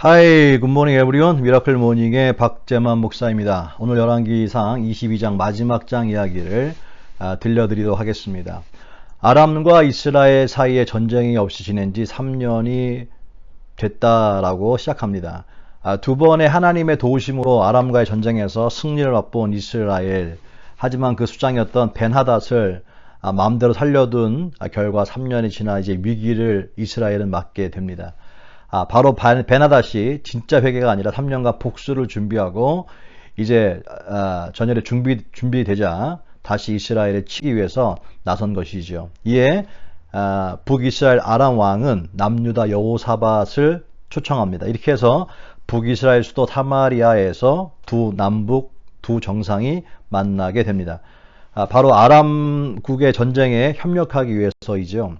하이 굿모닝 에브리온 미라클 모닝의 박재만 목사입니다. 오늘 열왕기상 22장 마지막 장 이야기를 아, 들려드리도록 하겠습니다. 아람과 이스라엘 사이에 전쟁이 없이 지낸 지 3년이 됐다라고 시작합니다. 아, 두 번의 하나님의 도우심으로 아람과의 전쟁에서 승리를 맛본 이스라엘 하지만 그 수장이었던 벤하닷을 아, 마음대로 살려둔 결과 3년이 지나 이제 위기를 이스라엘은 맞게 됩니다. 아, 바로 베나다시 진짜 회개가 아니라 3년간 복수를 준비하고 이제 아, 전열에 준비 준비되자 다시 이스라엘을 치기 위해서 나선 것이죠. 이에 아, 북이스라엘 아람 왕은 남유다 여호사밧을 초청합니다. 이렇게 해서 북이스라엘 수도 타마리아에서 두 남북 두 정상이 만나게 됩니다. 아, 바로 아람국의 전쟁에 협력하기 위해서이죠.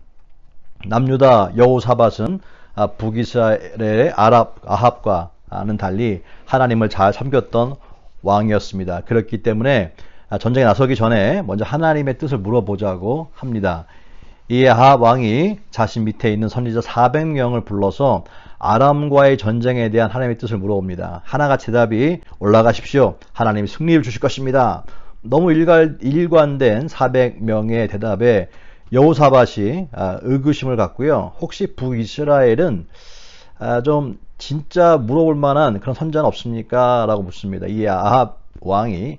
남유다 여호사밧은 아, 북이스라엘의 아랍 아합과는 달리 하나님을 잘 섬겼던 왕이었습니다. 그렇기 때문에 아, 전쟁에 나서기 전에 먼저 하나님의 뜻을 물어보자고 합니다. 이 아합 왕이 자신 밑에 있는 선지자 400명을 불러서 아람과의 전쟁에 대한 하나님의 뜻을 물어봅니다. 하나가 대답이 올라가십시오. 하나님이 승리를 주실 것입니다. 너무 일관, 일관된 400명의 대답에 여호사밭이 아, 의구심을 갖고요. 혹시 북이스라엘은 아, 좀 진짜 물어볼 만한 그런 선자는 없습니까? 라고 묻습니다. 이 아합 왕이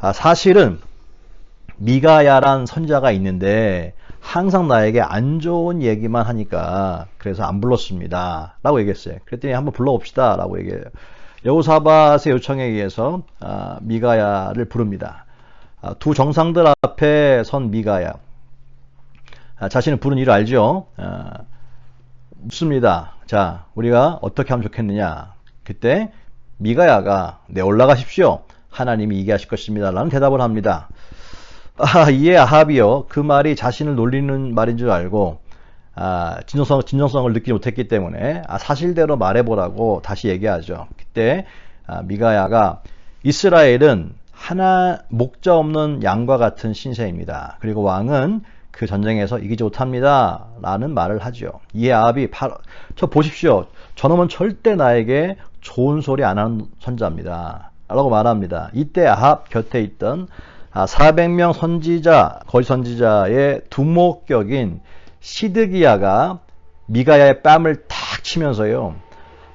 아, 사실은 미가야란 선자가 있는데 항상 나에게 안 좋은 얘기만 하니까 그래서 안 불렀습니다. 라고 얘기했어요. 그랬더니 한번 불러봅시다. 라고 얘기해요. 여호사밧의 요청에 의해서 미가야를 부릅니다. 두 정상들 앞에 선 미가야. 아, 자신을 부른 이유를 알죠? 아, 묻습니다. 자, 우리가 어떻게 하면 좋겠느냐? 그때 미가야가 네 올라가십시오. 하나님이 이게 하실 것입니다. 라는 대답을 합니다. 아, 이에 아합이요. 그 말이 자신을 놀리는 말인 줄 알고 아, 진정성, 진정성을 느끼지 못했기 때문에 아, 사실대로 말해보라고 다시 얘기하죠. 그때 아, 미가야가 이스라엘은 하나 목자 없는 양과 같은 신세입니다. 그리고 왕은 그 전쟁에서 이기지 못합니다. 라는 말을 하죠. 이에 아합이 저 보십시오. 저놈은 절대 나에게 좋은 소리 안 하는 선자입니다. 라고 말합니다. 이때 아합 곁에 있던 400명 아, 선지자, 거짓 선지자의 두목격인 시드기야가 미가야의 뺨을 탁 치면서요.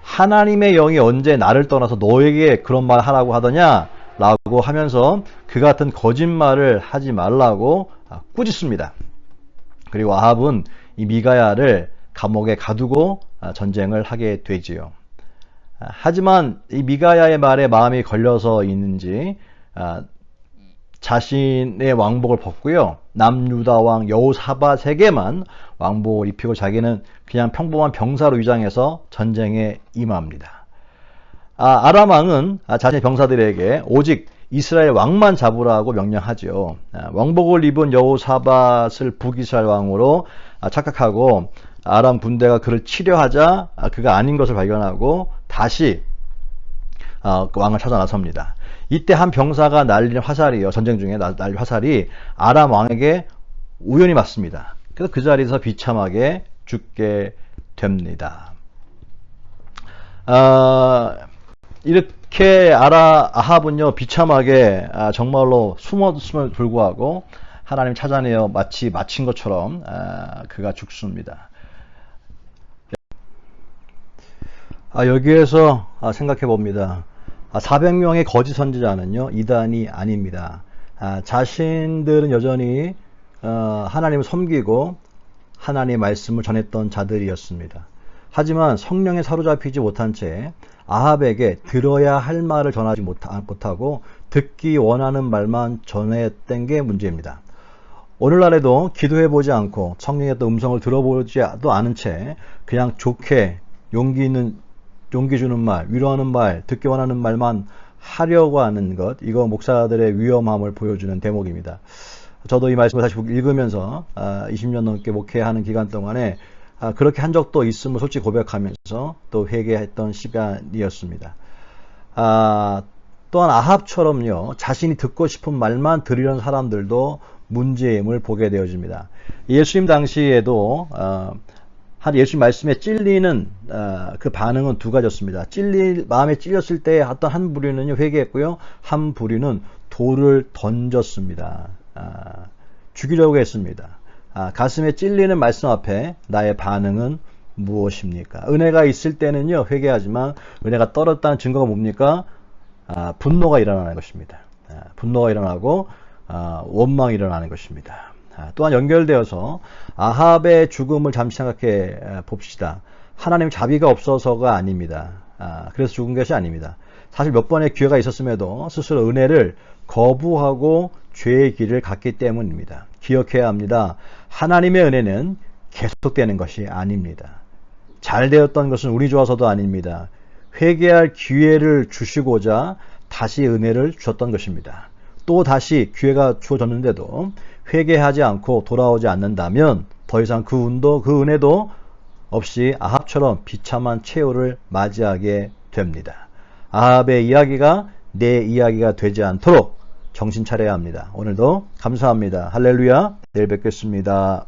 하나님의 영이 언제 나를 떠나서 너에게 그런 말 하라고 하더냐? 라고 하면서 그 같은 거짓말을 하지 말라고 아, 꾸짖습니다. 그리고 아합은 이 미가야를 감옥에 가두고 아, 전쟁을 하게 되지요. 아, 하지만 이 미가야의 말에 마음이 걸려서 있는지 자신의 왕복을 벗고요. 남유다 왕 여호사밧에게만 왕복을 입히고 자기는 그냥 평범한 병사로 위장해서 전쟁에 임합니다. 아, 아람 왕은 자신의 병사들에게 오직 이스라엘 왕만 잡으라고 명령하죠. 아, 왕복을 입은 여호사밧을 북이스라엘 왕으로 아, 착각하고 아람 군대가 그를 치려하자 아, 그가 아닌 것을 발견하고 다시 그 왕을 찾아 나섭니다. 이때 한 병사가 날린 화살이요. 전쟁 중에 날린 화살이 아람 왕에게 우연히 맞습니다. 그래서 그 자리에서 비참하게 죽게 됩니다. 아, 이렇게 아라 아합은요 비참하게 아, 정말로 숨었음을 불구하고 하나님 찾아내어 마치 마친 것처럼 아, 그가 죽습니다. 아, 여기에서 아, 생각해 봅니다. 400명의 거짓 선지자는요 이단이 아닙니다. 자신들은 여전히 어, 하나님을 섬기고 하나님의 말씀을 전했던 자들이었습니다. 하지만 성령에 사로잡히지 못한 채 아합에게 들어야 할 말을 전하지 못하고 듣기 원하는 말만 전했던 게 문제입니다. 오늘날에도 기도해보지 않고 성령의 음성을 들어보지도 않은 채 그냥 좋게 용기 있는 용기 주는 말, 위로하는 말, 듣기 원하는 말만 하려고 하는 것, 이거 목사들의 위험함을 보여주는 대목입니다. 저도 이 말씀을 다시 읽으면서 20년 아, 넘게 목회하는 기간 동안에 아, 그렇게 한 적도 있음을 솔직히 고백하면서 또 회개했던 시간이었습니다. 아, 또한 아합처럼요, 자신이 듣고 싶은 말만 들으려는 사람들도 문제임을 보게 되어집니다. 예수님 당시에도 어, 한 예수 말씀에 찔리는 어, 그 반응은 두 가지였습니다. 찔리 마음에 찔렸을 때 어떤 한 부류는요 회개했고요, 한 부류는 돌을 던졌습니다. 아, 죽이려고 했습니다. 아, 가슴에 찔리는 말씀 앞에 나의 반응은 무엇입니까? 은혜가 있을 때는요 회개하지만 은혜가 떨어졌다는 증거가 뭡니까? 아, 분노가 일어나는 것입니다. 아, 분노가 일어나고 아, 원망이 일어나는 것입니다. 아, 또한 연결되어서 아합의 죽음을 잠시 생각해 아, 봅시다. 하나님 자비가 없어서가 아닙니다. 아, 그래서 죽은 것이 아닙니다. 사실 몇 번의 기회가 있었음에도 스스로 은혜를 거부하고 죄의 길을 갔기 때문입니다. 기억해야 합니다. 하나님의 은혜는 계속되는 것이 아닙니다. 잘 되었던 것은 운이 좋아서도 아닙니다. 회개할 기회를 주시고자 다시 은혜를 주셨던 것입니다. 또 다시 기회가 주어졌는데도 회개하지 않고 돌아오지 않는다면 더 이상 그 운도 그 은혜도 없이 아합처럼 비참한 최후를 맞이하게 됩니다. 아합의 이야기가 내 이야기가 되지 않도록 정신 차려야 합니다. 오늘도 감사합니다. 할렐루야. 내일 뵙겠습니다.